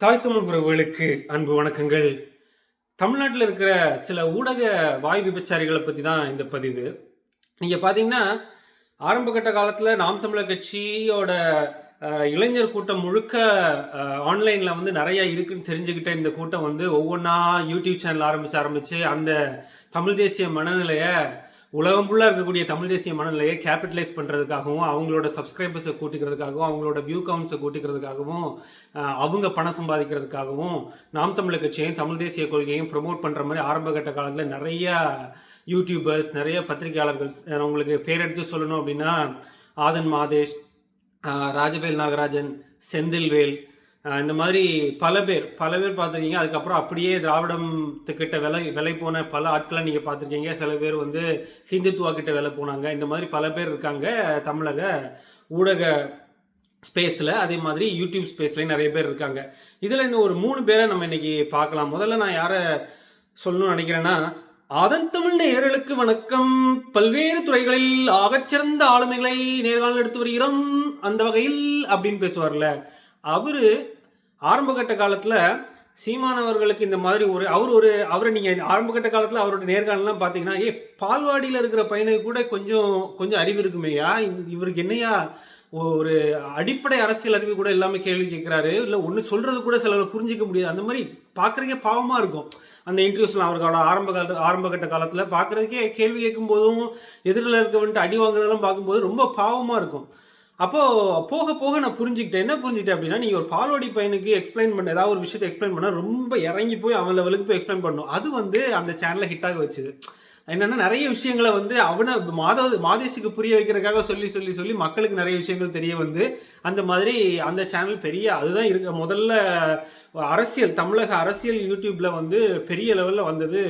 தாய் தமிழ் உறவுகளுக்கு அன்பு வணக்கங்கள். தமிழ்நாட்டில் இருக்கிற சில ஊடக வாய் விபச்சாரிகளை பற்றி தான் இந்த பதிவு. நீங்கள் பார்த்தீங்கன்னா ஆரம்பகட்ட காலத்தில் நாம் தமிழர் கட்சியோட இளைஞர் கூட்டம் முழுக்க ஆன்லைனில் வந்து நிறையா இருக்குன்னு தெரிஞ்சுக்கிட்ட இந்த கூட்டம் வந்து ஒவ்வொன்றா யூடியூப் சேனல் ஆரம்பித்து ஆரம்பித்து அந்த தமிழ் தேசிய மனநிலையை உலகம் ஃபுல்லாக இருக்கக்கூடிய தமிழ் தேசிய மனநிலையை கேபிட்டலைஸ் பண்ணுறதுக்காகவும் அவங்களோட சப்ஸ்கிரைபர்ஸை கூட்டிக்கிறதுக்காகவும் அவங்களோட வியூ கவுண்ட்ஸை கூட்டிக்கிறதுக்காகவும் அவங்க பணம் சம்பாதிக்கிறதுக்காகவும் நாம் தமிழ் கட்சியையும் தமிழ் தேசிய கொள்கையும் ப்ரொமோட் பண்ணுற மாதிரி ஆரம்பகட்ட காலத்தில் நிறைய யூடியூபர்ஸ் நிறைய பத்திரிகையாளர்கள் அவங்களுக்கு உங்களுக்கு பேர் எடுத்து சொல்லணும் அப்படின்னா ஆதன் மாதேஷ் ராஜவேல் நாகராஜன் செந்தில்வேல் இந்த மாதிரி பல பேர் பல பேர் பார்த்துருக்கீங்க. அதுக்கப்புறம் அப்படியே திராவிடத்துக்கிட்ட விலை விலை போன பல ஆட்களை நீங்கள் பார்த்துருக்கீங்க. சில பேர் வந்து ஹிந்துத்துவா கிட்ட விலை போனாங்க. இந்த மாதிரி பல பேர் இருக்காங்க தமிழக ஊடக ஸ்பேஸில். அதே மாதிரி யூடியூப் ஸ்பேஸ்லேயும் நிறைய பேர் இருக்காங்க. இதில் இந்த ஒரு மூணு பேரை நம்ம இன்னைக்கு பார்க்கலாம். முதல்ல நான் யாரை சொல்லணும்னு நினைக்கிறேன்னா அதன் தமிழ் நேயர்களுக்கு வணக்கம். பல்வேறு துறைகளில் ஆகச்சிறந்த ஆளுமைகளை நேர்காணல் எடுத்து வருகிறோம். அந்த வகையில் அப்படின்னு பேசுவார்ல. அவரு ஆரம்பகட்ட காலத்தில் சீமானவர்களுக்கு இந்த மாதிரி ஒரு அவர் ஒரு அவரை நீங்கள் ஆரம்பகட்ட காலத்தில் அவரோட நேர்காணலாம் பார்த்தீங்கன்னா ஏ பால்வாடியில் இருக்கிற பையனுக்கு கூட கொஞ்சம் கொஞ்சம் அறிவு இருக்குமேயா? இவருக்கு என்னையா? ஒரு அடிப்படை அரசியல் அறிவு கூட இல்லாமல் கேள்வி கேட்குறாரு. இல்லை ஒன்று சொல்கிறது கூட சிலர் புரிஞ்சிக்க முடியாது. அந்த மாதிரி பார்க்குறதுக்கே பாவமாக இருக்கும். அந்த இன்டர்வியூஸ்லாம் அவர்களோட ஆரம்ப கால ஆரம்பகட்ட காலத்தில் பார்க்குறதுக்கே கேள்வி கேட்கும்போதும் எதிரில் இருக்க வந்துட்டு அடி வாங்குறதெல்லாம் பார்க்கும்போது ரொம்ப பாவமாக இருக்கும். அப்போது போக போக நான் புரிஞ்சுக்கிட்டேன். என்ன புரிஞ்சுக்கிட்டேன் அப்படின்னா நீங்கள் ஒரு பாலோடி பையனுக்கு எக்ஸ்பிளைன் பண்ண ஏதாவது ஒரு விஷயத்தை எக்ஸ்பிளைன் பண்ணால் ரொம்ப இறங்கி போய் அவன் லெவலுக்கு போய் எக்ஸ்பிளைன் பண்ணணும். அது வந்து அந்த சேனலை ஹிட்டாக வச்சுது. என்னென்னா நிறைய விஷயங்களை வந்து அவனை மாதவ மாதேஷுக்கு புரிய வைக்கிறதுக்காக சொல்லி சொல்லி சொல்லி மக்களுக்கு நிறைய விஷயங்கள் தெரிய வந்து அந்த மாதிரி அந்த சேனல் பெரிய அதுதான் இருக்க முதல்ல அரசியல் தமிழக அரசியல் யூடியூப்பில் வந்து பெரிய லெவலில் வந்தது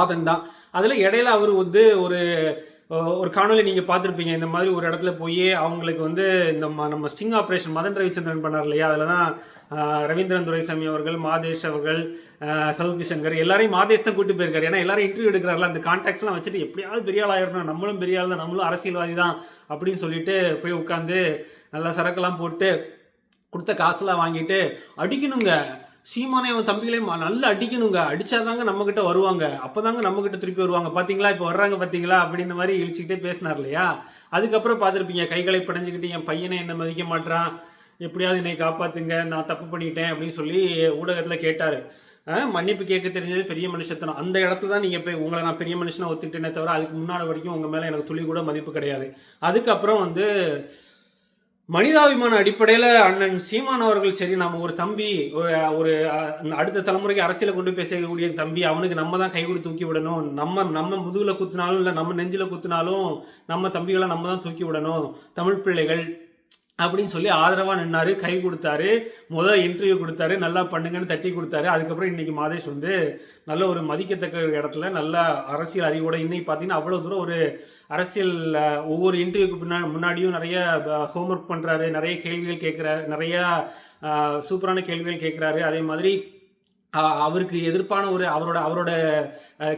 ஆதன் தான். அதில் இடையில அவர் வந்து ஒரு ஒரு காணொலி நீங்கள் பார்த்துருப்பீங்க. இந்த மாதிரி ஒரு இடத்துல போய் அவங்களுக்கு வந்து இந்த நம்ம ஸ்டிங் ஆப்ரேஷன் மதன் ரவிச்சந்திரன் பண்ணார் இல்லையா? அதில் தான் ரவீந்திரன் துரைசாமி அவர்கள் மாதேஷ் அவர்கள் சவுக்கு சங்கர் எல்லாரையும் மாதேஷ் தான் கூட்டு போயிருக்காரு. ஏன்னா எல்லாரும் இன்டர்வியூ எடுக்கிறாரில்ல அந்த கான்டாக்ட்ஸ்லாம் வச்சுட்டு எப்படியாவது பெரிய ஆள் ஆயிரணும் நம்மளும் பெரிய ஆள் தான் நம்மளும் அரசியல்வாதி தான் அப்படின்னு சொல்லிட்டு போய் உட்காந்து நல்லா சரக்கெல்லாம் போட்டு கொடுத்த காசுலாம் வாங்கிட்டு அடிக்கணுங்க. சீமானே அவன் தம்பிகளையும் நல்லா அடிக்கணுங்க. அடிச்சாதாங்க நம்மக்கிட்ட வருவாங்க. அப்போதாங்க நம்மக்கிட்ட திருப்பி வருவாங்க. பார்த்தீங்களா இப்போ வர்றாங்க பார்த்தீங்களா அப்படின்ற மாதிரி இழிச்சிக்கிட்டே பேசினார் இல்லையா? அதுக்கப்புறம் பார்த்துருப்பீங்க கைகளை படைஞ்சுக்கிட்டு என் பையனை என்ன மதிக்க மாட்றான்? எப்படியாவது என்னை காப்பாத்துங்க. நான் தப்பு பண்ணிட்டேன். அப்படின்னு சொல்லி ஊடகத்தில் கேட்டார். மன்னிப்பு கேட்க தெரிஞ்சது பெரிய மனுஷத்தனம். அந்த இடத்துல தான் நீங்கள் போய் உங்களை நான் பெரிய மனுஷனை ஒத்துக்கிட்டேனே தவிர அதுக்கு முன்னாடி வரைக்கும் உங்கள் மேலே எனக்கு துளி கூட மதிப்பு கிடையாது. அதுக்கப்புறம் வந்து மனிதாபிமான அடிப்படையில் அண்ணன் சீமான் அவர்கள் சரி நம்ம ஒரு தம்பி ஒரு ஒரு அடுத்த தலைமுறைக்கு அரசியலை கொண்டு போய் சேர்க்கக்கூடிய தம்பி அவனுக்கு நம்ம தான் கை கொடுத்து தூக்கி விடணும். நம்ம நம்ம முதுகில் குத்துனாலும் இல்லை நம்ம நெஞ்சில் குத்துனாலும் நம்ம தம்பிகளை நம்ம தான் தூக்கி விடணும். தமிழ் பிள்ளைகள் அப்படின்னு சொல்லி ஆதரவாக நின்னாரு கை கொடுத்தாரு முதல் இன்டர்வியூ கொடுத்தாரு நல்லா பண்ணுங்கன்னு தட்டி கொடுத்தாரு. அதுக்கப்புறம் இன்னைக்கு மாதேஷ் வந்து நல்ல ஒரு மதிக்கத்தக்க இடத்துல நல்ல அரசியல் அறிவோட இன்னைக்கு பார்த்தீங்கன்னா அவ்வளோ தூரம் ஒரு அரசியல் ஒவ்வொரு இன்டர்வியூக்கு பின்னா முன்னாடியும் நிறைய ஹோம்ஒர்க் பண்ணுறாரு நிறைய கேள்விகள் கேட்குறாரு நிறைய சூப்பரான கேள்விகள் கேட்குறாரு அதே மாதிரி அவருக்கு எதிர்ப்பான ஒரு அவரோட அவரோட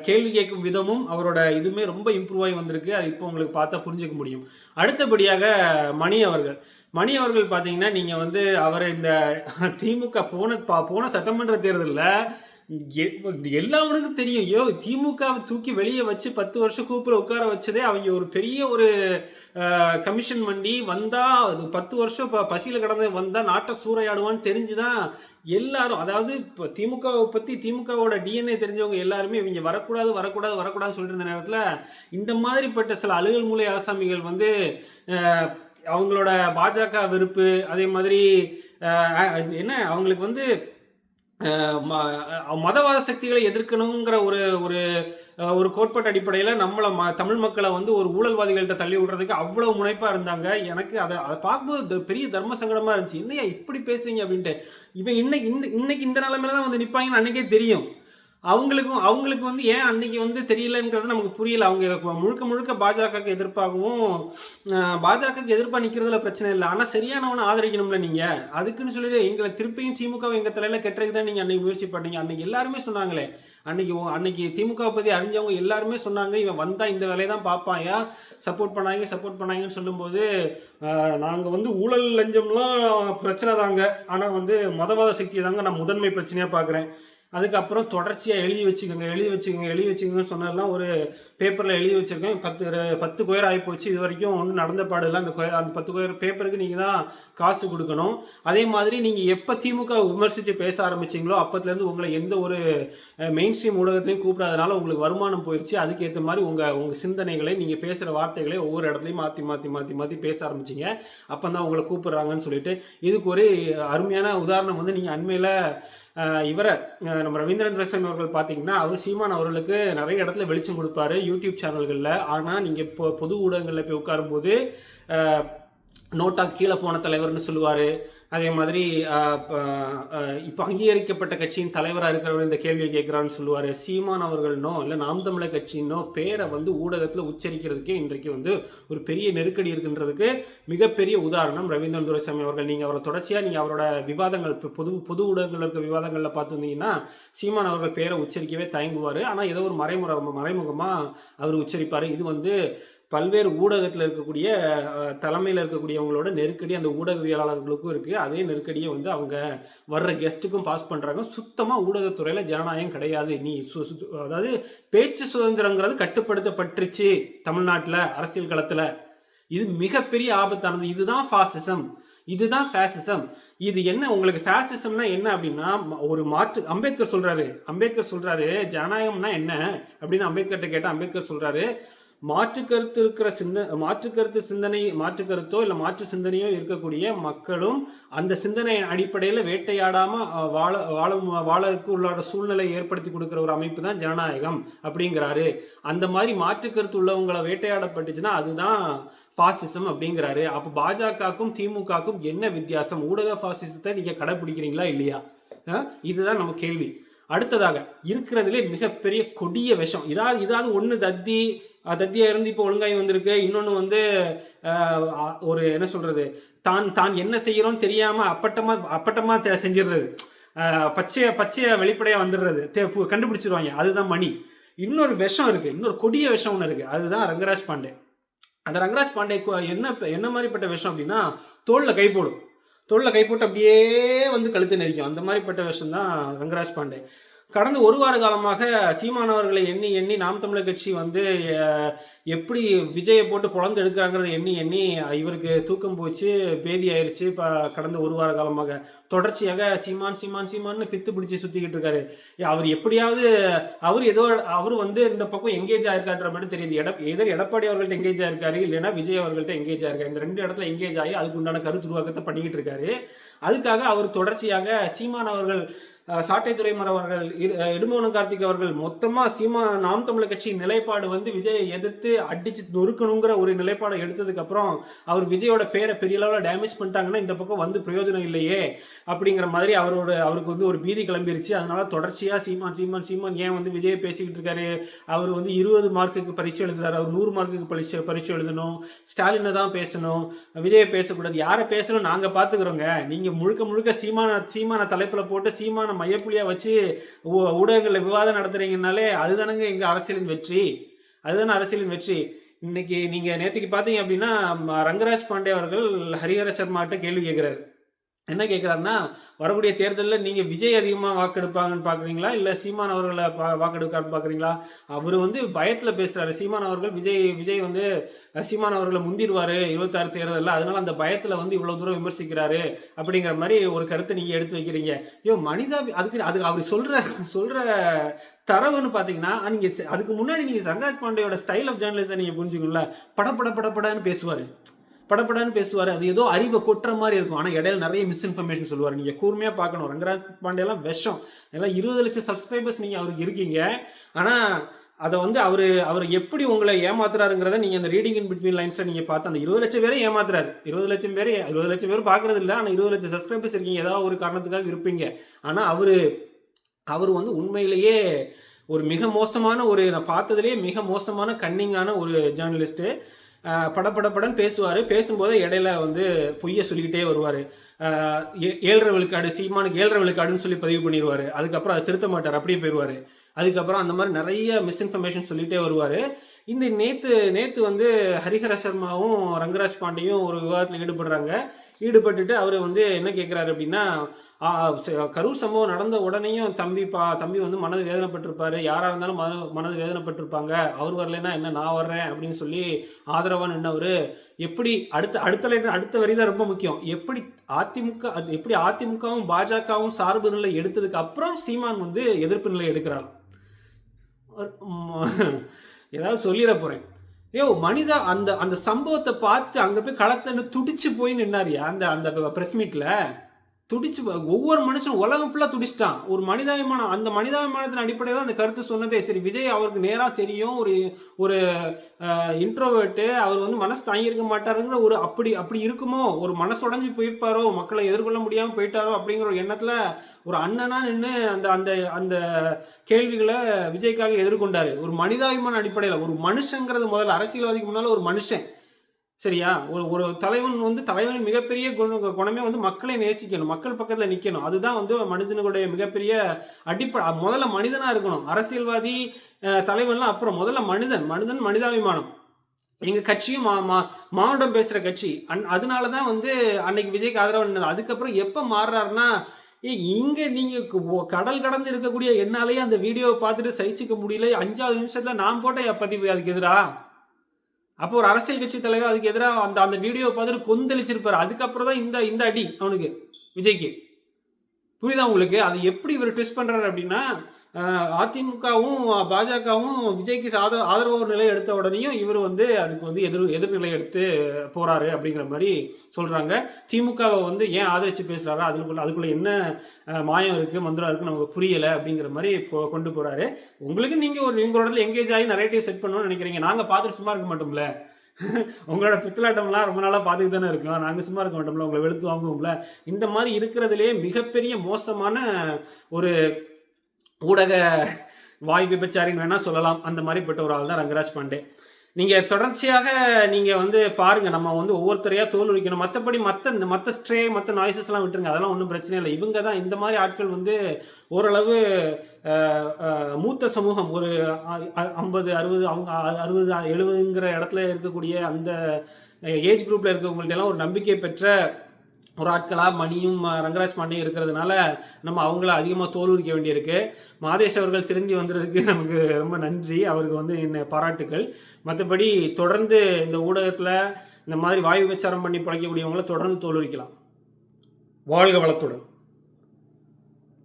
கேள்வி கேட்கும் விதமும் அவரோட இதுவுமே ரொம்ப இம்ப்ரூவ் ஆகி வந்திருக்கு. அது இப்போ உங்களுக்கு பார்த்தா புரிஞ்சுக்க முடியும். அடுத்தபடியாக மணி அவர்கள். மணி அவர்கள் பார்த்தீங்கன்னா நீங்கள் வந்து அவரை இந்த திமுக போன பா- போன சட்டமன்ற தேர்தலில் எல்லாவனுக்கும் தெரியும். ஐயோ திமுகவை தூக்கி வெளியே வச்சு பத்து வருஷம் கூப்பில் உட்கார வச்சதே அவங்க ஒரு பெரிய ஒரு கமிஷன் பண்ணி வந்தா அது பத்து வருஷம் இப்போ பசியில் கடந்து வந்தால் நாட்டை சூறையாடுவான்னு தெரிஞ்சுதான் எல்லாரும் அதாவது இப்போ திமுகவை பற்றி திமுகவோட டிஎன்ஏ தெரிஞ்சவங்க எல்லாருமே இவங்க வரக்கூடாது வரக்கூடாது வரக்கூடாதுன்னு சொல்லிட்டு இருந்த நேரத்தில் இந்த மாதிரிப்பட்ட சில அழுகல் மூலை ஆசாமிகள் வந்து அவங்களோட பாஜக வெறுப்பு அதே மாதிரி என்ன அவங்களுக்கு வந்து ம- மதவாத சக்திகளை எதிர்க்கணுங்கிற ஒரு ஒரு ஒரு கோட்பாட்டு அடிப்படையில் நம்மளை ம தமிழ் மக்களை வந்து ஒரு ஊழல்வாதிகள்கிட்ட தள்ளி விடுறதுக்கு அவ்வளோ முனைப்பாக இருந்தாங்க. எனக்கு அதை அதை பார்க்கும்போது பெரிய தர்ம சங்கடமாக இருந்துச்சு. என்னையா இப்படி பேசுறீங்க? அப்படின்ட்டு. இவன் இன்னைக்கு இந்த இன்னைக்கு இந்த நிலைமையில தான் வந்து நிற்பாங்கன்னு அன்றைக்கே தெரியும். அவங்களுக்கும் அவங்களுக்கு வந்து ஏன் அன்னைக்கு வந்து தெரியலங்கிறது நமக்கு புரியல. அவங்க முழுக்க முழுக்க பாஜகவுக்கு எதிர்ப்பாகவும் பாஜகவுக்கு எதிர்ப்பாக நிற்கிறதுல பிரச்சனை இல்லை. ஆனால் சரியானவனை ஆதரிக்கணும்ல நீங்கள் அதுக்குன்னு சொல்லிட்டு எங்களை திருப்பியும் திமுக எங்கள் தலையில் கெட்டதுக்கு தான் நீங்கள் அன்னைக்கு முயற்சி பண்ணீங்க அன்னைக்கு எல்லாருமே சொன்னாங்களே. அன்னைக்கு அன்னைக்கு திமுக பற்றி அறிஞ்சவங்க எல்லாருமே சொன்னாங்க. இவன் வந்தால் இந்த வேலையை தான் பார்ப்பான். ஏன்? சப்போர்ட் பண்ணாங்க சப்போர்ட் பண்ணாங்கன்னு சொல்லும்போது நாங்கள் வந்து ஊழல் லஞ்சம்லாம் பிரச்சனை தாங்க. ஆனால் வந்து மதவாத சக்தியை தாங்க நான் முதன்மை பிரச்சனையாக பார்க்குறேன். அதுக்கப்புறம் தொடர்ச்சியாக எழுதி வச்சுக்கோங்க எழுதி வச்சுக்கோங்க எழுதி வச்சுக்கோங்கன்னு சொன்னதெல்லாம் ஒரு பேப்பரில் எழுதி வச்சுருக்கேன். பத்து பத்து கொயர் ஆகி போச்சு. இது வரைக்கும் ஒன்றும் நடந்த பாடில்லை அந்த கொயர் அந்த பத்து கொயர் பேப்பருக்கு நீங்கள் தான் காசு கொடுக்கணும். அதே மாதிரி நீங்கள் எப்போ திமுக விமர்சித்து பேச ஆரம்பிச்சீங்களோ அப்போத்துலேருந்து உங்களை எந்த ஒரு மெயின் ஸ்ட்ரீம் ஊடகத்தையும் கூப்பிடாதனால உங்களுக்கு வருமானம் போயிடுச்சு அதுக்கேற்ற மாதிரி உங்கள் உங்கள் சிந்தனைகளை நீங்கள் பேசுகிற வார்த்தைகளை ஒவ்வொரு இடத்துலையும் மாற்றி மாற்றி மாற்றி மாற்றி பேச ஆரம்பிச்சிங்க. அப்போ தான் உங்களை கூப்பிட்றாங்கன்னு சொல்லிட்டு. இதுக்கு ஒரு அருமையான உதாரணம் வந்து நீங்கள் அண்மையில் இவரை நம்ம ரவீந்திரன் துரைசாமி அவர்கள் பார்த்தீங்கன்னா அவர் சீமான் அவர்களுக்கு நிறைய இடத்துல வெளிச்சம் கொடுப்பாரு யூடியூப் சேனல்களில். ஆனால் நீங்கள் இப்போ பொது ஊடகங்களில் போய் உட்காரும்போது நோட்டா கீழே போன தலைவர்னு சொல்லுவார். அதே மாதிரி இப்போ அங்கீகரிக்கப்பட்ட கட்சியின் தலைவராக இருக்கிறவர் இந்த கேள்வியை கேட்குறான்னு சொல்லுவார். சீமான் அவர்கள்னோ இல்லை நாம் தமிழர் கட்சியினோ பேரை வந்து ஊடகத்தில் உச்சரிக்கிறதுக்கே இன்றைக்கு வந்து ஒரு பெரிய நெருக்கடி இருக்குன்றதுக்கு மிகப்பெரிய உதாரணம் ரவீந்திரன் துரைசாமி அவர்கள். நீங்கள் அவரை தொடர்ச்சியாக நீங்கள் அவரோட விவாதங்கள் இப்போ பொது பொது ஊடகங்கள் இருக்க விவாதங்களில் பார்த்துருந்தீங்கன்னா சீமான் அவர்கள் பேரை உச்சரிக்கவே தயங்குவார். ஆனால் ஏதோ ஒரு மறைமுறை மறைமுகமாக அவர் உச்சரிப்பார். இது வந்து பல்வேறு ஊடகத்தில் இருக்கக்கூடிய தலைமையில் இருக்கக்கூடியவங்களோட நெருக்கடி அந்த ஊடகவியலாளர்களுக்கும் இருக்குது அதே நெருக்கடியை வந்து அவங்க வர்ற கெஸ்ட்டுக்கும் பாஸ் பண்ணுறாங்க சுத்தமாக ஊடகத்துறையில் ஜனநாயகம் கிடையாது. நீ சு அதாவது பேச்சு சுதந்திரங்கிறது கட்டுப்படுத்தப்பட்டுருச்சு தமிழ்நாட்டில் அரசியல் களத்தில். இது மிகப்பெரிய ஆபத்தானது. இதுதான் ஃபாசிசம் இதுதான் ஃபேசிசம் இது என்ன? உங்களுக்கு ஃபேசிசம்னா என்ன அப்படின்னா ஒரு மாற்று அம்பேத்கர் சொல்றாரு. அம்பேத்கர் சொல்றாரு ஜனநாயகம்னா என்ன? அப்படின்னு அம்பேத்கர்கிட்ட கேட்டால் அம்பேத்கர் சொல்றாரு மாற்று கருத்து இருக்கிற சிந்த மாற்று கருத்து சிந்தனை மாற்று கருத்தோ இல்லை மாற்று சிந்தனையோ இருக்கக்கூடிய மக்களும் அந்த சிந்தனையின் அடிப்படையில் வேட்டையாடாம வாழ வாழ வாழக்கு உள்ளாட சூழ்நிலை ஏற்படுத்தி கொடுக்குற ஒரு அமைப்பு தான் ஜனநாயகம் அப்படிங்கிறாரு. அந்த மாதிரி மாற்று கருத்து உள்ளவங்களை வேட்டையாடப்பட்டுச்சுன்னா அதுதான் ஃபாசிசம் அப்படிங்கிறாரு. அப்போ பாஜகவுக்கும் திமுகவுக்கும் என்ன வித்தியாசம்? ஊடக ஃபாசிசத்தை நீங்கள் கடைப்பிடிக்கிறீங்களா இல்லையா? இதுதான் நம்ம கேள்வி. அடுத்ததாக இருக்கிறதுலே மிகப்பெரிய கொடிய விஷம். இதாவது இதாவது ஒன்று தத்தி அஹ், தத்தியா இருந்து இப்போ ஒழுங்காய் வந்திருக்கு. இன்னொன்று வந்து ஒரு என்ன சொல்றது? தான் தான் என்ன செய்கிறோன்னு தெரியாம அப்பட்டமா அப்பட்டமா செஞ்சிடுறது பச்சையை பச்சைய பச்சைய வெளிப்படையா வந்துடுறது கண்டுபிடிச்சிருவாங்க. அதுதான் மணி. இன்னொரு விஷம் இருக்கு. இன்னொரு கொடிய விஷம் ஒன்று இருக்கு. அதுதான் ரங்கராஜ் பாண்டே. அந்த ரங்கராஜ் பாண்டே என்ன என்ன மாதிரிப்பட்ட விஷம் அப்படின்னா தோளில் கை போடும். தோளில் கை போட்டு அப்படியே வந்து கழுத்து நெரிக்கும். அந்த மாதிரிப்பட்ட விஷம் தான் ரங்கராஜ் பாண்டே. கடந்த ஒரு வார காலமாக சீமானவர்களை எண்ணி எண்ணி நாம் தமிழர் கட்சி வந்து எப்படி விஜயை போட்டு பொழந்து எடுக்கிறாங்கிறத எண்ணி எண்ணி இவருக்கு தூக்கம் போச்சு பேதி ஆயிருச்சு. இப்போ கடந்த ஒரு வார காலமாக தொடர்ச்சியாக சீமான் சீமான் சீமான்னு பித்து பிடிச்சி சுற்றிக்கிட்டு இருக்காரு. அவர் எப்படியாவது அவர் ஏதோ அவர் வந்து இந்த பக்கம் எங்கேஜ் ஆயிருக்கான்ற மாதிரி தெரியுது. எட எதர் எடப்பாடி அவர்கள்ட்ட எங்கேஜ் ஆயிருக்காரு இல்லைன்னா விஜய் அவர்கள்ட்ட எங்கேஜ் ஆயிருக்காரு. இந்த ரெண்டு இடத்துல எங்கேஜ் ஆகி அதுக்கு உண்டான கருத்து உருவாக்கத்தை பண்ணிக்கிட்டு இருக்காரு. அதுக்காக அவர் தொடர்ச்சியாக சீமான் அவர்கள் அஹ், சாட்டை அவர்கள் இரு- கார்த்திக் அவர்கள் மொத்தமாக சீமா நாம் தமிழர் கட்சியின் நிலைப்பாடு வந்து விஜயை எதிர்த்து அடிச்சு நொறுக்கணுங்கிற ஒரு நிலைப்பாடை எடுத்ததுக்கப்புறம் அவர் விஜயோட பேரை பெரிய அளவில் டேமேஜ் பண்ணிட்டாங்கன்னா இந்த பக்கம் வந்து பிரயோஜனம் இல்லையே அப்படிங்கிற மாதிரி அவரோட அவருக்கு வந்து ஒரு பீதி கிளம்பிருச்சு. அதனால தொடர்ச்சியாக சீமான் சீமான் சீமான் ஏன் வந்து விஜய் பேசிக்கிட்டு இருக்காரு? அவர் வந்து இருபது மார்க்குக்கு பரீட்சை எழுதுறாரு. அவர் நூறு மார்க்குக்கு பரீட்சை பரீட்சை எழுதணும். ஸ்டாலினை தான் பேசணும். விஜயை பேசக்கூடாது. யாரை பேசணும்? நாங்கள் பார்த்துக்குறோங்க நீங்கள் முழுக்க முழுக்க சீமான சீமான தலைப்பில் போட்டு சீமான மையப்புள்ளியாக வச்சு ஊ- ஊடகங்களில் விவாதம் நடத்துறீங்கனாலே அதுதானங்க எங்கள் அரசியலின் வெற்றி. அதுதானே அரசியலின் வெற்றி. இன்னைக்கு நீங்கள் நேற்றுக்கு பார்த்தீங்க அப்படின்னா ரங்கராஜ் பாண்டே அவர்கள் ஹரிஹர சர்மாட்ட கேள்வி கேட்குறாரு என்ன கேட்குறாருன்னா வரக்கூடிய தேர்தலில் நீங்கள் விஜய் அதிகமாக வாக்கெடுப்பாங்கன்னு பார்க்குறீங்களா இல்லை சீமான் அவர்களை பா வாக்கெடுக்கான்னு பார்க்குறீங்களா அவர் வந்து பயத்தில் பேசுகிறாரு சீமான் அவர்கள் விஜய் விஜய் வந்து சீமான் அவர்களை முந்திடுவார் இருபத்தாறு தேர்தலில். அதனால் அந்த பயத்தில் வந்து இவ்வளோ தூரம் விமர்சிக்கிறாரு அப்படிங்கிற மாதிரி ஒரு கருத்தை நீங்கள் எடுத்து வைக்கிறீங்க. ஐயோ மனிதா அதுக்கு அதுக்கு அவர் சொல்கிற சொல்கிற தரவுன்னு பார்த்தீங்கன்னா நீங்கள் அதுக்கு முன்னாடி நீங்கள் சங்கராஜ் பாண்டேயோட ஸ்டைல் ஆஃப் ஜேர்னலிஸ்டை நீங்கள் புரிஞ்சுக்கணும்ல. படப்பட படப்படன்னு பேசுவார். படப்படன்னு பேசுவார். அது ஏதோ அறிவை கொட்டுற மாதிரி இருக்கும். ஆனால் இடையில நிறைய மிஸ்இன்ஃபர்மேஷன் சொல்லுவார். நீங்கள் கூர்மையாக பார்க்கணும். ரங்கராஜ் பாண்டேலாம் விஷம். எல்லாம் இருபது லட்சம் சப்ஸ்கிரைபர்ஸ் நீங்கள் அவருக்கு இருக்கீங்க. ஆனால் அதை வந்து அவர் அவர் எப்படி உங்களை ஏமாத்துறாருங்கிறத நீங்கள் அந்த ரீடிங் இன் பிட்வீன் லைன்ஸில் நீங்கள் பார்த்து அந்த இருபது லட்சம் பேரை ஏமாத்துறாரு. இருபது லட்சம் பேர் இருபது லட்சம் பேர் பார்க்கறது இல்லை. ஆனால் இருபது லட்சம் சப்ஸ்கிரைபர்ஸ் இருக்கீங்க. ஏதாவது ஒரு காரணத்துக்காக இருப்பீங்க. ஆனால் அவர் அவர் வந்து உண்மையிலேயே ஒரு மிக மோசமான ஒரு நான் பார்த்ததுலேயே மிக மோசமான கன்னிங்கான ஒரு ஜேர்னலிஸ்ட்டு படப்படப்படன்னு பேசுவார். பேசும்போது இடையில வந்து பொய்யை சொல்லிக்கிட்டே வருவார். ஏழரை விழுக்காடு சீமானுக்கு ஏழரை விழுக்காடுன்னு சொல்லி பதிவு பண்ணிடுவார் அதுக்கப்புறம் அதை திருத்த மாட்டார் அப்படியே போயிடுவார் அதுக்கப்புறம் அந்த மாதிரி நிறைய மிஸ்இன்ஃபர்மேஷன் சொல்லிகிட்டே வருவார். இந்த நேற்று நேற்று வந்து ஹரிஹர சர்மாவும் ரங்கராஜ் பாண்டியும் ஒரு விவாதத்தில் ஈடுபடுறாங்க. ஈடுபட்டுட்டு அவர் வந்து என்ன கேட்குறாரு அப்படின்னா ச- கரூர் சம்பவம் நடந்த உடனேயும் தம்பி பா தம்பி வந்து மனது வேதனைப்பட்டிருப்பாரு. யாராக இருந்தாலும் மன மனது வேதனைப்பட்டிருப்பாங்க. அவர் வரலைன்னா என்ன நான் வர்றேன் அப்படின்னு சொல்லி ஆதரவாக நின்னவர். எப்படி அடுத்த அடுத்த லைன் அடுத்த வரி தான் ரொம்ப முக்கியம். எப்படி அதிமுக அது எப்படி அதிமுகவும் பாஜகவும் சார்பு நிலை எடுத்ததுக்கு அப்புறம் சீமான் வந்து எதிர்ப்பு நிலை எடுக்கிறார் ஏதாவது சொல்லிட போகிறேன் யோ மனிதா அந்த அந்த சம்பவத்தை பார்த்து அங்கே போய் களத்தன்னு துடிச்சு போய் நின்னாரியா? அந்த அந்த ப்ரெஸ் மீட்டில் துடிச்சு ஒவ்வொரு மனுஷனும் உலகம் ஃபுல்லாக துடிச்சிட்டான். ஒரு மனிதாபிமானம் அந்த மனிதாபிமானத்தின் அடிப்படையில் அந்த கருத்து சொன்னதே. சரி விஜய் அவருக்கு நேராக தெரியும். ஒரு ஒரு இன்ட்ரோவேர்ட்டு அவர் வந்து மனசு தாங்கியிருக்க மாட்டாருங்கிற ஒரு அப்படி அப்படி இருக்குமோ? ஒரு மனசு உடஞ்சி போயிருப்பாரோ? மக்களை எதிர்கொள்ள முடியாமல் போயிட்டாரோ? அப்படிங்கிற ஒரு எண்ணத்தில் ஒரு அண்ணனா நின்று அந்த அந்த அந்த கேள்விகளை விஜய்க்காக எதிர்கொண்டார். ஒரு மனிதாபிமான அடிப்படையில் ஒரு மனுஷங்கிறது முதல்ல அரசியல்வாதிக்கு முன்னால் ஒரு மனுஷன். சரியா? ஒரு ஒரு தலைவன் வந்து தலைவனின் மிகப்பெரிய குண குணமே வந்து மக்களை நேசிக்கணும் மக்கள் பக்கத்தில் நிற்கணும் அதுதான் வந்து மனிதனுடைய மிகப்பெரிய அடிப்படை முதல்ல மனிதனாக இருக்கணும். அரசியல்வாதி தலைவன்லாம் அப்புறம் முதல்ல மனிதன் மனிதன் மனிதாபிமானம். எங்கள் கட்சியும் மா மா மாவட்டம் பேசுகிற கட்சி. அன் அதனால தான் வந்து அன்னைக்கு விஜய்க்கு ஆதரவு நின்னது. அதுக்கப்புறம் எப்போ மாறுறாருன்னா இங்கே நீங்கள் கடல் கடந்து இருக்கக்கூடிய என்னாலேயே அந்த வீடியோவை பார்த்துட்டு சகிச்சிக்க முடியல. அஞ்சாவது நிமிஷத்தில் நான் போட்ட பதிவு அதுக்கு எதிராக அப்போ ஒரு அரசியல் கட்சி தலைவர் அதுக்கு எதிராக அந்த அந்த வீடியோ பார்த்துட்டு கொந்தளிச்சிருப்பார். அதுக்கப்புறம் தான் இந்த இந்த அடி அவனுக்கு விஜய்க்கு. புரியுதா உங்களுக்கு? அது எப்படி இவர் ட்விஸ்ட் பண்ணுறாரு அப்படின்னா அதிமுகவும் பாஜகவும் விஜய்க்கு ஆதரவு ஆதரவு ஒரு நிலை எடுத்த உடனேயும் இவர் வந்து அதுக்கு வந்து எதிர் எதிர்நிலை எடுத்து போகிறாரு அப்படிங்கிற மாதிரி சொல்கிறாங்க திமுகவை வந்து ஏன் ஆதரித்து பேசுகிறாரு அதுக்குள்ள அதுக்குள்ள என்ன மாயம் இருக்குது மந்திரம் இருக்குது நமக்கு புரியலை அப்படிங்கிற மாதிரி போ- கொண்டு போகிறாரு உங்களுக்கு நீங்கள் ஒரு உங்களோட இடத்துல எங்கேஜ் ஆகி நிறைய செட் பண்ணணும்னு நினைக்கிறீங்க. நாங்கள் பார்த்துட்டு சும்மா இருக்க மாட்டோம்ல. உங்களோட பித்தலாட்டம்லாம் ரொம்ப நாளாக பார்த்துக்கிட்டு தானே இருக்கோம். நாங்கள் சும்மா இருக்க மாட்டோம்ல. உங்களை வெளுத்து வாங்குவோம்ல. இந்த மாதிரி இருக்கிறதுலே மிகப்பெரிய மோசமான ஒரு ஊடக வாய் விபச்சாரின்னு வேணால் சொல்லலாம். அந்த மாதிரிப்பட்ட ஒரு ஆள் தான் ரங்கராஜ் பாண்டே. நீங்கள் தொடர்ச்சியாக நீங்கள் வந்து பாருங்கள் நம்ம வந்து ஒவ்வொருத்தரையாக தோல் உரிக்கணும். மற்றபடி மற்ற மற்ற ஸ்ட்ரே மற்ற நாய்ஸஸ்லாம் விட்டுருங்க. அதெல்லாம் ஒன்றும் பிரச்சனை இல்லை. இவங்க தான் இந்த மாதிரி ஆட்கள் வந்து ஓரளவு மூத்த சமூகம். ஒரு ஐம்பது அறுபது அவங்க அறுபது எழுபதுங்கிற இடத்துல இருக்கக்கூடிய அந்த ஏஜ் குரூப்பில் இருக்கவங்கள்ட்ட எல்லாம் ஒரு நம்பிக்கை பெற்ற ஒரு ஆட்களாக மணியும் ரங்கராஜ் பாண்டியும் இருக்கிறதுனால நம்ம அவங்கள அதிகமாக தோல் உரிக்க வேண்டியிருக்கு. மாதேஷ் அவர்கள் திரும்பி வந்ததுக்கு நமக்கு ரொம்ப நன்றி. அவருக்கு வந்து என்ன பாராட்டுக்கள். மற்றபடி தொடர்ந்து இந்த ஊடகத்தில் இந்த மாதிரி வாயு விபச்சாரம் பண்ணி பிழைக்கக்கூடியவங்கள தொடர்ந்து தோல் உரிக்கலாம். வாழ்க வளத்துடன்.